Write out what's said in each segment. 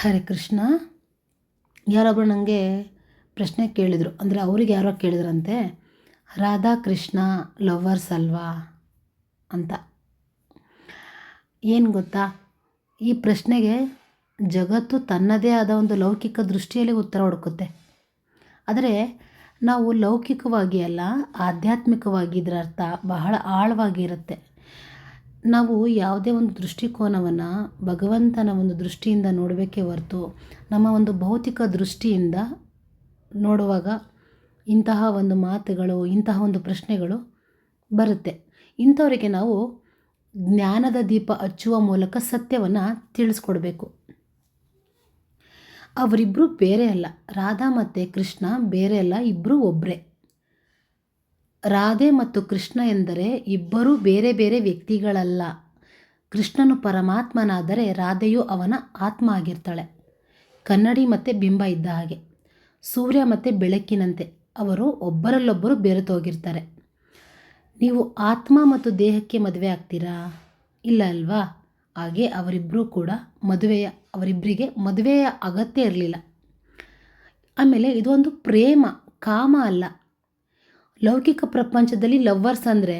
ಹರೇ ಕೃಷ್ಣ. ಯಾರೊಬ್ಬರು ನನಗೆ ಪ್ರಶ್ನೆ ಕೇಳಿದರು, ಅಂದರೆ ಅವ್ರಿಗೆ ಯಾರೋ ಕೇಳಿದ್ರಂತೆ, ರಾಧಾ ಕೃಷ್ಣ ಲವರ್ಸ್ ಅಲ್ವಾ? ಅಂತ. ಏನು ಗೊತ್ತಾ? ಈ ಪ್ರಶ್ನೆಗೆ ಜಗತ್ತು ತನ್ನದೇ ಆದ ಒಂದು ಲೌಕಿಕ ದೃಷ್ಟಿಯಲ್ಲಿ ಉತ್ತರ ಹುಡುಕುತ್ತೆ. ಆದರೆ ನಾವು ಲೌಕಿಕವಾಗಿ ಅಲ್ಲ, ಆಧ್ಯಾತ್ಮಿಕವಾಗಿ ಇದರ ಅರ್ಥ ಬಹಳ ಆಳವಾಗಿ ಇರುತ್ತೆ. ನಾವು ಯಾವುದೇ ಒಂದು ದೃಷ್ಟಿಕೋನವನ್ನು ಭಗವಂತನ ಒಂದು ದೃಷ್ಟಿಯಿಂದ ನೋಡಬೇಕೇ ಹೊರತು ನಮ್ಮ ಒಂದು ಭೌತಿಕ ದೃಷ್ಟಿಯಿಂದ ನೋಡುವಾಗ ಇಂತಹ ಒಂದು ಮಾತುಗಳು, ಇಂತಹ ಒಂದು ಪ್ರಶ್ನೆಗಳು ಬರುತ್ತೆ. ಇಂಥವರಿಗೆ ನಾವು ಜ್ಞಾನದ ದೀಪ ಹಚ್ಚುವ ಮೂಲಕ ಸತ್ಯವನ್ನು ತಿಳಿಸ್ಕೊಡ್ಬೇಕು. ಅವರಿಬ್ಬರು ಬೇರೆ ಅಲ್ಲ. ರಾಧಾ ಮತ್ತು ಕೃಷ್ಣ ಬೇರೆ ಅಲ್ಲ ಇಬ್ಬರು ಒಬ್ಬರೇ ರಾಧೆ ಮತ್ತು ಕೃಷ್ಣ ಎಂದರೆ ಇಬ್ಬರೂ ಬೇರೆ ಬೇರೆ ವ್ಯಕ್ತಿಗಳಲ್ಲ. ಕೃಷ್ಣನು ಪರಮಾತ್ಮನಾದರೆ ರಾಧೆಯು ಅವನ ಆತ್ಮ ಆಗಿರ್ತಾಳೆ. ಕನ್ನಡಿ ಮತ್ತು ಬಿಂಬ ಇದ್ದ ಹಾಗೆ. ಸೂರ್ಯ ಮತ್ತು ಬೆಳಕಿನಂತೆ ಅವರು ಒಬ್ಬರಲ್ಲೊಬ್ಬರು ಬೆರೆತೋಗಿರ್ತಾರೆ. ನೀವು ಆತ್ಮ ಮತ್ತು ದೇಹಕ್ಕೆ ಮದುವೆ ಆಗ್ತೀರಾ? ಇಲ್ಲ ಅಲ್ವಾ? ಹಾಗೆ ಅವರಿಬ್ಬರೂ ಕೂಡ ಮದುವೆಯ ಅವರಿಬ್ಬರಿಗೆ ಮದುವೆಯ ಅಗತ್ಯ ಇರಲಿಲ್ಲ. ಆಮೇಲೆ ಇದೊಂದು ಪ್ರೇಮ, ಕಾಮ ಅಲ್ಲ. ಲೌಕಿಕ ಪ್ರಪಂಚದಲ್ಲಿ ಲವ್ವರ್ಸ್ ಅಂದರೆ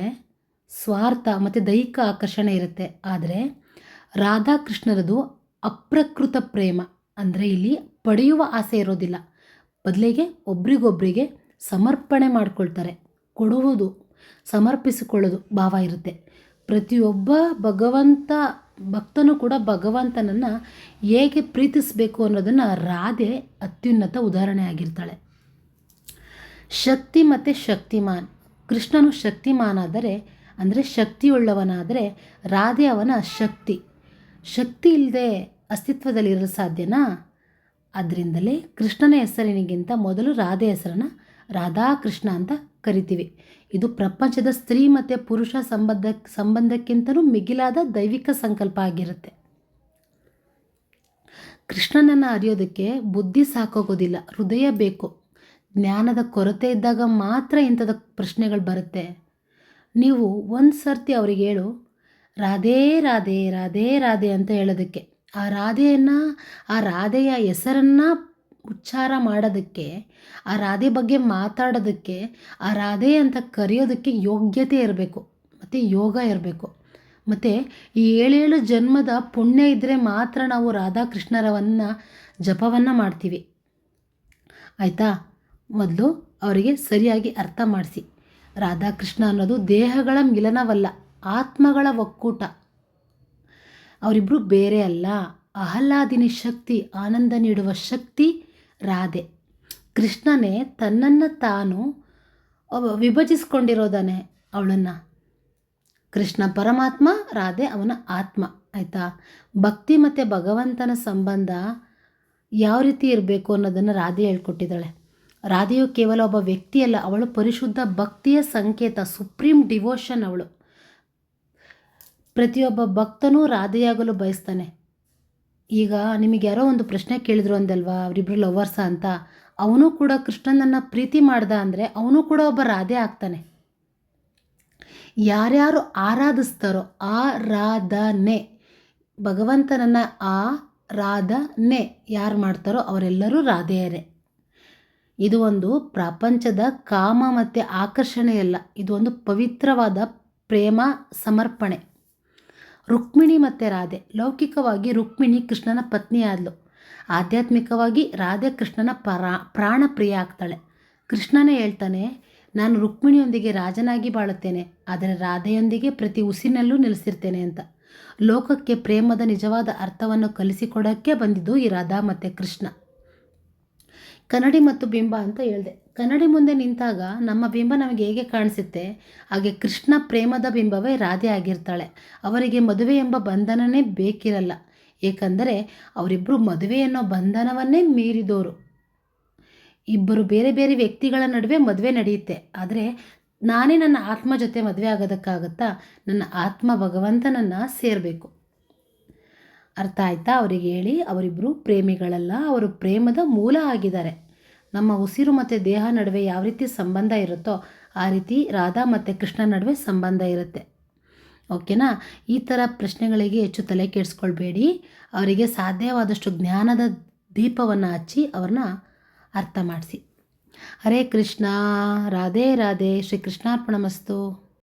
ಸ್ವಾರ್ಥ ಮತ್ತು ದೈಹಿಕ ಆಕರ್ಷಣೆ ಇರುತ್ತೆ. ಆದರೆ ರಾಧಾಕೃಷ್ಣರದು ಅಪ್ರಕೃತ ಪ್ರೇಮ ಅಂದರೆ ಇಲ್ಲಿ ಪಡೆಯುವ ಆಸೆ ಇರೋದಿಲ್ಲ. ಬದಲಿಗೆ ಒಬ್ರಿಗೊಬ್ಬರಿಗೆ ಸಮರ್ಪಣೆ ಮಾಡಿಕೊಳ್ತಾರೆ. ಕೊಡುವುದು ಸಮರ್ಪಿಸಿಕೊಳ್ಳೋದು ಭಾವ ಇರುತ್ತೆ. ಪ್ರತಿಯೊಬ್ಬ ಭಗವಂತ, ಭಕ್ತನು ಕೂಡ ಭಗವಂತನನ್ನು ಹೇಗೆ ಪ್ರೀತಿಸಬೇಕು ಅನ್ನೋದನ್ನು ರಾಧೆ ಅತ್ಯುನ್ನತ ಉದಾಹರಣೆ ಆಗಿರ್ತಾಳೆ. ಶಕ್ತಿ ಮತ್ತು ಶಕ್ತಿಮಾನ್. ಕೃಷ್ಣನು ಶಕ್ತಿಮಾನಾದರೆ, ಅಂದರೆ ಶಕ್ತಿಯುಳ್ಳವನಾದರೆ ರಾಧೆ ಅವನ ಶಕ್ತಿ. ಶಕ್ತಿ ಇಲ್ಲದೆ ಅಸ್ತಿತ್ವದಲ್ಲಿರಲು ಸಾಧ್ಯನಾ? ಅದರಿಂದಲೇ ಕೃಷ್ಣನ ಹೆಸರಿನಿಗಿಂತ ಮೊದಲು ರಾಧೆ ಹೆಸರನ್ನು ರಾಧಾಕೃಷ್ಣ ಅಂತ ಕರಿತೀವಿ. ಇದು ಪ್ರಪಂಚದ ಸ್ತ್ರೀ ಮತ್ತು ಪುರುಷ ಸಂಬಂಧ, ಸಂಬಂಧಕ್ಕಿಂತಲೂ ಮಿಗಿಲಾದ ದೈವಿಕ ಸಂಕಲ್ಪ ಆಗಿರುತ್ತೆ. ಕೃಷ್ಣನನ್ನು ಅರಿಯೋದಕ್ಕೆ ಬುದ್ಧಿ ಸಾಕೋಗೋದಿಲ್ಲ ಹೃದಯ ಬೇಕು. ಜ್ಞಾನದ ಕೊರತೆ ಇದ್ದಾಗ ಮಾತ್ರ ಇಂಥದ ಪ್ರಶ್ನೆಗಳು ಬರುತ್ತೆ. ನೀವು ಒಂದು ಸರ್ತಿ ಅವ್ರಿಗೆ ಹೇಳು, ರಾಧೇ, ರಾಧೆ ರಾಧೇ, ರಾಧೆ ಅಂತ ಹೇಳೋದಕ್ಕೆ. ಆ ರಾಧೆಯನ್ನು, ಆ ರಾಧೆಯ ಹೆಸರನ್ನು ಉಚ್ಚಾರ ಮಾಡೋದಕ್ಕೆ, ಆ ರಾಧೆ ಬಗ್ಗೆ ಮಾತಾಡೋದಕ್ಕೆ, ಆ ರಾಧೆ ಅಂತ ಕರೆಯೋದಕ್ಕೆ ಯೋಗ್ಯತೆ ಇರಬೇಕು. ಮತ್ತು ಯೋಗ ಇರಬೇಕು. ಮತ್ತು ಈ ಏಳೇಳು ಜನ್ಮದ ಪುಣ್ಯ ಇದ್ದರೆ ಮಾತ್ರ ನಾವು ರಾಧಾಕೃಷ್ಣರವನ್ನು ಜಪವನ್ನು ಮಾಡ್ತೀವಿ. ಆಯಿತಾ? ಮೊದಲು ಅವರಿಗೆ ಸರಿಯಾಗಿ ಅರ್ಥ ಮಾಡಿಸಿ. ರಾಧಾಕೃಷ್ಣ ಅನ್ನೋದು ದೇಹಗಳ ಮಿಲನವಲ್ಲ, ಆತ್ಮಗಳ ಒಕ್ಕೂಟ. ಅವರಿಬ್ಬರು ಬೇರೆ ಅಲ್ಲ. ಆಹ್ಲಾದಿನಿ ಶಕ್ತಿ, ಆನಂದ ನೀಡುವ ಶಕ್ತಿ ರಾಧೆ. ಕೃಷ್ಣನೇ ತನ್ನನ್ನು ತಾನು ವಿಭಜಿಸ್ಕೊಂಡಿರೋದಾನೆ ಅವಳನ್ನು. ಕೃಷ್ಣ ಪರಮಾತ್ಮ, ರಾಧೆ ಅವನ ಆತ್ಮ. ಆಯಿತಾ? ಭಕ್ತಿ ಮತ್ತು ಭಗವಂತನ ಸಂಬಂಧ ಯಾವ ರೀತಿ ಇರಬೇಕು ಅನ್ನೋದನ್ನು ರಾಧೆ ಹೇಳ್ಕೊಟ್ಟಿದ್ದಾಳೆ. ರಾಧೆಯು ಕೇವಲ ಒಬ್ಬ ವ್ಯಕ್ತಿಯಲ್ಲ, ಅವಳು ಪರಿಶುದ್ಧ ಭಕ್ತಿಯ ಸಂಕೇತ, ಸುಪ್ರೀಂ ಡಿವೋಷನ್ ಅವಳು. ಪ್ರತಿಯೊಬ್ಬ ಭಕ್ತನೂ ರಾಧೆಯಾಗಲು ಬಯಸ್ತಾನೆ. ಈಗ ನಿಮಗೆ ಯಾರೋ ಒಂದು ಪ್ರಶ್ನೆ ಕೇಳಿದ್ರು ಅಂದಲ್ವಾ ಅವರಿಬ್ಬರು ಲವರ್ಸ ಅಂತ? ಅವನು ಕೂಡ ಕೃಷ್ಣನನ್ನು ಪ್ರೀತಿ ಮಾಡ್ದ ಅಂದರೆ ಅವನು ಕೂಡ ಒಬ್ಬ ರಾಧೆ ಆಗ್ತಾನೆ. ಯಾರ್ಯಾರು ಆರಾಧಿಸ್ತಾರೋ ಆ ರಾಧನೆ ಭಗವಂತನನ್ನು ಆ ರಾಧನೆ ಯಾರು ಮಾಡ್ತಾರೋ ಅವರೆಲ್ಲರೂ ರಾಧೆಯರೇ. ಇದು ಒಂದು ಪ್ರಪಂಚದ ಕಾಮ ಮತ್ತು ಆಕರ್ಷಣೆಯಲ್ಲ ಇದು ಒಂದು ಪವಿತ್ರವಾದ ಪ್ರೇಮ, ಸಮರ್ಪಣೆ. ರುಕ್ಮಿಣಿ ಮತ್ತು ರಾಧೆ. ಲೌಕಿಕವಾಗಿ ರುಕ್ಮಿಣಿ ಕೃಷ್ಣನ ಪತ್ನಿ ಆದಳು ಆಧ್ಯಾತ್ಮಿಕವಾಗಿ ರಾಧೆ ಕೃಷ್ಣನ ಪರಾ, ಪ್ರಾಣ ಪ್ರಿಯ ಆಗ್ತಾಳೆ. ಕೃಷ್ಣನೇ ಹೇಳ್ತಾನೆ, ನಾನು ರುಕ್ಮಿಣಿಯೊಂದಿಗೆ ರಾಜನಾಗಿ ಬಾಳುತ್ತೇನೆ, ಆದರೆ ರಾಧೆಯೊಂದಿಗೆ ಪ್ರತಿ ಉಸಿನಲ್ಲೂ ನೆಲೆಸಿರ್ತೇನೆ ಅಂತ. ಲೋಕಕ್ಕೆ ಪ್ರೇಮದ ನಿಜವಾದ ಅರ್ಥವನ್ನು ಕಲಿಸಿಕೊಡೋಕ್ಕೆ ಬಂದಿದ್ದು ಈ ರಾಧಾ ಮತ್ತು ಕೃಷ್ಣ. ಕನ್ನಡಿ ಮತ್ತು ಬಿಂಬ ಅಂತ ಹೇಳಿದೆ. ಕನ್ನಡಿ ಮುಂದೆ ನಿಂತಾಗ ನಮ್ಮ ಬಿಂಬ ನಮಗೆ ಹೇಗೆ ಕಾಣಿಸುತ್ತೆ? ಹಾಗೆ ಕೃಷ್ಣ ಪ್ರೇಮದ ಬಿಂಬವೇ ರಾಧೆ ಆಗಿರ್ತಾಳೆ. ಅವರಿಗೆ ಮದುವೆ ಎಂಬ ಬಂಧನನೇ ಬೇಕಿರಲ್ಲ. ಏಕೆಂದರೆ ಅವರಿಬ್ಬರು ಮದುವೆ ಅನ್ನೋ ಬಂಧನವನ್ನೇ ಮೀರಿದವರು ಇಬ್ಬರು ಬೇರೆ ಬೇರೆ ವ್ಯಕ್ತಿಗಳ ನಡುವೆ ಮದುವೆ ನಡೆಯುತ್ತೆ. ಆದರೆ ನಾನೇ ನನ್ನ ಆತ್ಮ ಜೊತೆ ಮದುವೆ ಆಗೋದಕ್ಕಾಗುತ್ತಾ? ನನ್ನ ಆತ್ಮ ಭಗವಂತನನ್ನು ಸೇರಬೇಕು. ಅರ್ಥ ಆಯ್ತಾ? ಅವರಿಗೆ ಹೇಳಿ ಅವರಿಬ್ಬರು ಪ್ರೇಮಿಗಳಲ್ಲ, ಅವರು ಪ್ರೇಮದ ಮೂಲ ಆಗಿದ್ದಾರೆ. ನಮ್ಮ ಉಸಿರು ಮತ್ತು ದೇಹ ನಡುವೆ ಯಾವ ರೀತಿ ಸಂಬಂಧ ಇರುತ್ತೋ, ಆ ರೀತಿ ರಾಧಾ ಮತ್ತು ಕೃಷ್ಣ ನಡುವೆ ಸಂಬಂಧ ಇರುತ್ತೆ. ಓಕೆನಾ? ಈ ಥರ ಪ್ರಶ್ನೆಗಳಿಗೆ ಹೆಚ್ಚು ತಲೆ ಕೆಡಿಸ್ಕೊಳ್ಬೇಡಿ. ಅವರಿಗೆ ಸಾಧ್ಯವಾದಷ್ಟು ಜ್ಞಾನದ ದೀಪವನ್ನು ಹಚ್ಚಿ ಅವ್ರನ್ನ ಅರ್ಥ ಮಾಡಿಸಿ. ಹರೇ ಕೃಷ್ಣ, ರಾಧೇ ರಾಧೇ ಶ್ರೀ ಕೃಷ್ಣಾರ್ಪಣಮಸ್ತು